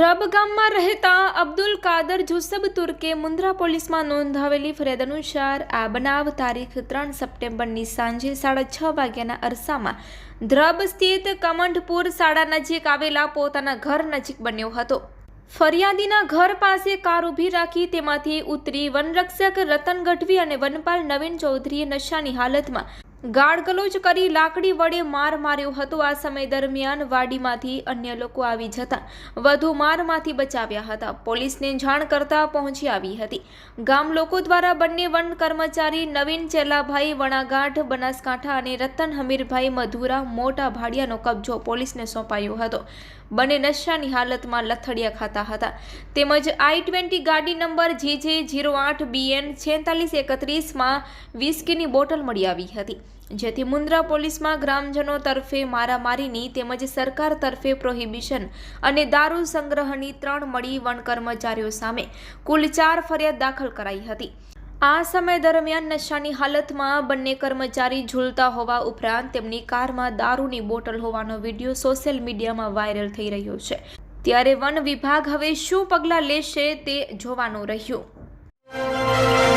ધ્રબ ગામમાં રહેતા અબ્દુલ કાદર જુસબ તુર્કે મુન્દ્રા પોલીસમાં નોંધાવેલી ફરિયાદ અનુસાર આ બનાવ તારીખ ત્રણ સપ્ટેમ્બરની સાંજે સાડા છ વાગ્યાના અરસામાં ધ્રબ સ્થિત કમંડપુર શાળા નજીક આવેલા પોતાના ઘર નજીક બન્યો હતો. ફરિયાદીના ઘર પાસે કાર ઊભી રાખી તેમાંથી ઉતરી વનરક્ષક રતન ગઢવી અને વનપાલ નવીન ચૌધરીએ નશાની હાલતમાં ગાળગલોચ કરી લાકડી વડે માર માર્યો હતો. આ સમય દરમિયાન વાડીમાંથી અન્ય લોકો આવી જતા વધુ મારમાંથી બચાવ્યા હતા. પોલીસને જાણ કરતા પહોંચી આવી હતી. ગામ લોકો દ્વારા બંને વન કર્મચારી નવીન ચેલાભાઈ વણાગાંઠ બનાસકાંઠા અને રતન હમીરભાઈ મધુરા મોટા ભાડિયાનો કબજો પોલીસને સોંપાયો હતો. બંને નશાની હાલતમાં લથડિયા ખાતા હતા. તેમજ આઈ ટ્વેન્ટી ગાડી નંબર જે જે જીરો આઠ બીએન છેતાલીસ એકત્રીસમાં વિસ્કીની બોટલ મળી આવી હતી. જેથી મુન્દ્રા પોલીસમાં ગ્રામજનો તરફે મારામારીની તેમજ સરકાર તરફે પ્રોહિબિશન અને દારૂ સંગ્રહની ત્રણ મળી વન કર્મચારીઓ સામે કુલ ચાર ફરિયાદ દાખલ કરાઈ હતી. આ સમય દરમિયાન નશાની હાલતમાં બંને કર્મચારી ઝૂલતા હોવા ઉપરાંત તેમની કારમાં દારૂની બોટલ હોવાનો વીડિયો સોશિયલ મીડિયામાં વાયરલ થઈ રહ્યો છે. ત્યારે વન વિભાગ હવે શું પગલાં લેશે તે જોવાનું રહ્યું.